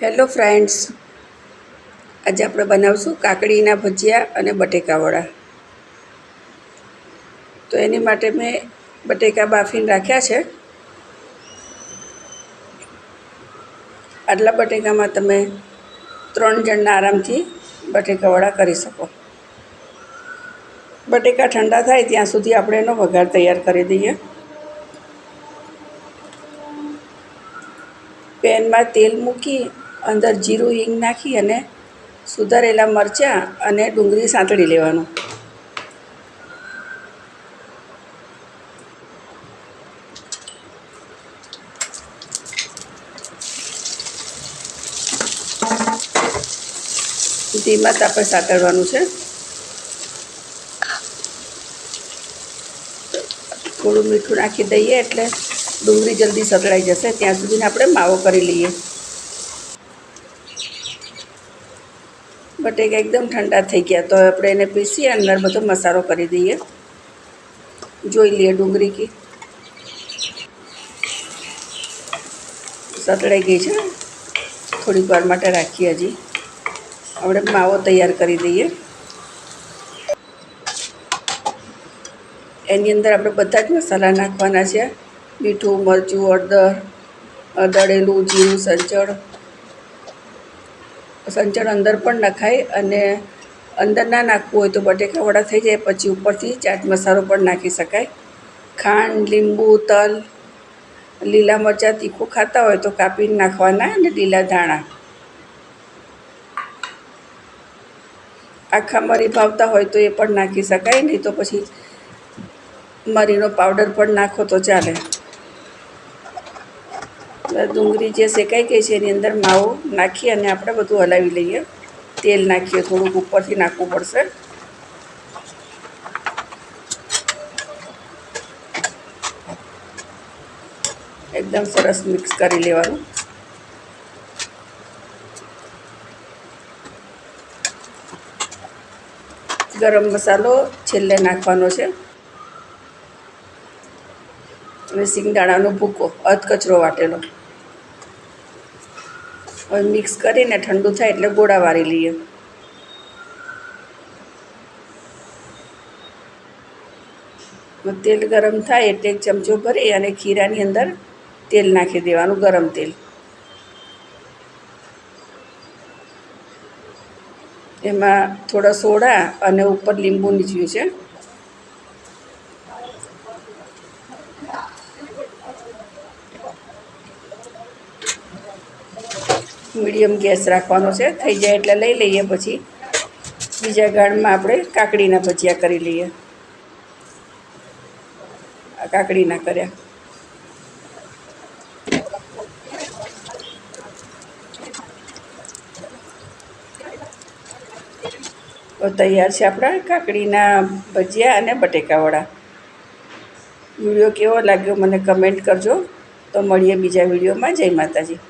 Hello friends, આજે આપણે બનાવશું કાકડીના ભજીયા અને બટેકાવડા. તો એની માટે મેં બટેકા બાફીને રાખ્યા છે. આટલા બટેકામાં તમે ત્રણ જણના આરામથી બટેકાવડા કરી શકો. બટેકા ઠંડા થાય ત્યાં સુધી આપણે એનો વઘાર તૈયાર કરી દઈએ. પેનમાં તેલ મૂકી અંદર જીરું, હિંગ નાખી અને સુધારેલા મરચાં અને ડુંગળી સાંતળી લેવાનું. ધીમા તાપે સાતળવાનું છે. થોડું મીઠું નાખી દઈએ એટલે ડુંગળી જલ્દી સતળાઈ જશે. ત્યાં સુધીને આપણે માવો કરી લઈએ. બટેકા એકદમ ઠંડા થઈ ગયા. તો આપણે એને પીસી અંદર બધો મસાલો કરી દઈએ. જોઈ લઈએ ડુંગળી કી. સતળાઈ ગઈ છે. થોડીક વાર માટે રાખીએ હજી. આપણે માવો તૈયાર કરી દઈએ. એની અંદર આપણે બધા જ મસાલા નાખવાના છે. મીઠું, મરચું, હળદર દળેલું જીરું, સંચળ સંચળ અંદર પણ નખાય અને અંદર ના નાખવું હોય તો બટેકાવડા થઈ જાય, પછી ઉપરથી ચાટ મસાલો પણ નાખી શકાય. ખાંડ, લીંબુ, તલ, લીલા મરચાં, તીખું ખાતા હોય તો કાપીને નાખવાના અને લીલા ધાણા. આખા મરી ભાવતા હોય તો એ પણ નાખી શકાય, નહીં તો પછી મરીનો પાવડર પણ નાખો તો ચાલે. ડુંગળી જે શેકાઈ ગઈ છે એની અંદર માવો નાખી અને આપણે બધું હલાવી લઈએ. તેલ નાખીએ, થોડુંક ઉપરથી નાખવું પડશે. એકદમ સરસ મિક્સ કરી લેવાનું. ગરમ મસાલો છેલ્લે નાખવાનો છે. અને સિંગદાણાનો ભૂકો અધકચરો વાટેલો. હવે મિક્સ કરીને ઠંડુ થાય એટલે ગોળા વાળી લઈએ. તેલ ગરમ થાય એટલે એક ચમચો ભરી અને ખીરાની અંદર તેલ નાખી દેવાનું ગરમ તેલ. એમાં થોડા સોડા અને ઉપર લીંબુ નીચવ્યું છે. મીડિયમ ગેસ રાખવાનો છે. થઈ જાય એટલે લઈ લઈએ પછી. બીજા ગાળમાં આપણે કાકડીના ભજીયા કરી લઈએ. આ કાકડીના કર્યા. તો તૈયાર છે આપણા કાકડીના ભજીયા અને બટેકાવડા વીડિયો કેવો લાગ્યો મને કમેન્ટ કરજો. તો મળીએ બીજા વિડીયોમાં. જય માતાજી.